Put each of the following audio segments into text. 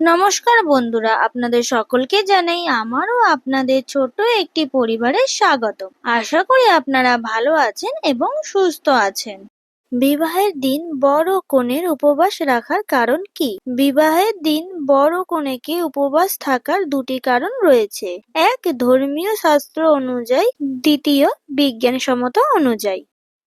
নমস্কার বন্ধুরা, আপনাদের সকলকে জানাই আমারও আপনাদের ছোট একটি পরিবারের স্বাগত আশা করি আপনারা ভালো আছেন এবং সুস্থ আছেন। বিবাহের দিন বড় কনের উপবাস রাখার কারণ কি? বিবাহের দিন বড় কনেকে উপবাস থাকার দুটি কারণ রয়েছে। এক, ধর্মীয় শাস্ত্র অনুযায়ী, দ্বিতীয়, বিজ্ঞানসম্মত অনুযায়ী।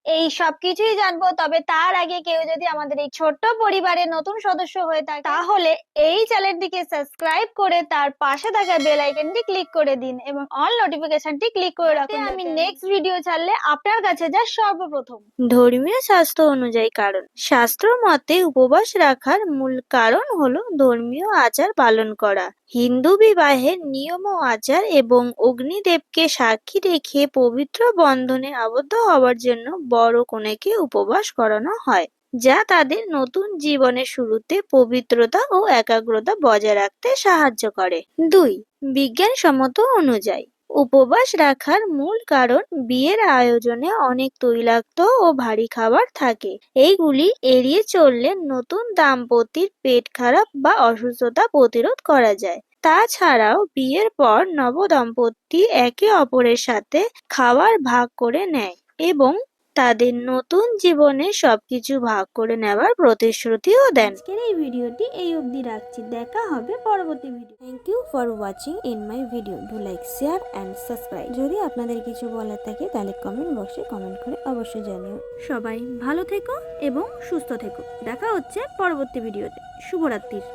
এই সব কিছুই জানব। তবে তার আগে কেউ যদি আমাদের এই ছোট্ট পরিবারের নতুন সদস্য হয়ে থাকে তাহলে এই চ্যানেলটিকে সাবস্ক্রাইব করে তার পাশে থাকা বেল আইকনটি ক্লিক করে দিন এবং অল নোটিফিকেশনটি ক্লিক করে রাখুন। আমি নেক্সট ভিডিও ছাড়লে আপনার কাছে যা সর্বপ্রথম। ধর্মীয় শাস্ত্র অনুযায়ী কারণ। শাস্ত্র মতে উপবাস রাখার মূল কারণ হলো ধর্মীয় আচার পালন করা। হিন্দু বিবাহের নিয়ম ও আচার এবং অগ্নিদেবকে সাক্ষী রেখে পবিত্র বন্ধনে আবদ্ধ হওয়ার জন্য বড় কনেকে উপবাস করানো হয়, যা তাদের নতুন জীবনের শুরুতে পবিত্রতা ও একাগ্রতা বজায় রাখতে সাহায্য করে। দুই, বিজ্ঞানসম্মত অনুযায়ী, উপবাস রাখার মূল কারণ বিয়ের আয়োজনে অনেক তৈলাক্ত ও ভারী খাবার থাকে। এইগুলি এড়িয়ে চললে নতুন দাম্পতির পেট খারাপ বা অসুস্থতা প্রতিরোধ করা যায়। তাছাড়াও বিয়ের পর নবদম্পতি একে অপরের সাথে খাবার ভাগ করে নেয় এবং তাদের নতুন জীবনে সবকিছু ভাগ করে নেওয়ার প্রতিশ্রুতিও দেন। আজকের এই ভিডিওটি এই অবধি রাখছি। দেখা হবে পরবর্তী video thank you for watching in my video do like share and subscribe যদি আপনাদের কিছু বলার থাকে, তাহলে কমেন্ট বক্সে কমেন্ট করে অবশ্যই জানিও। সবাই ভালো থেকো এবং সুস্থ থেকো। দেখা হচ্ছে পরবর্তী ভিডিওতে। শুভরাত্রির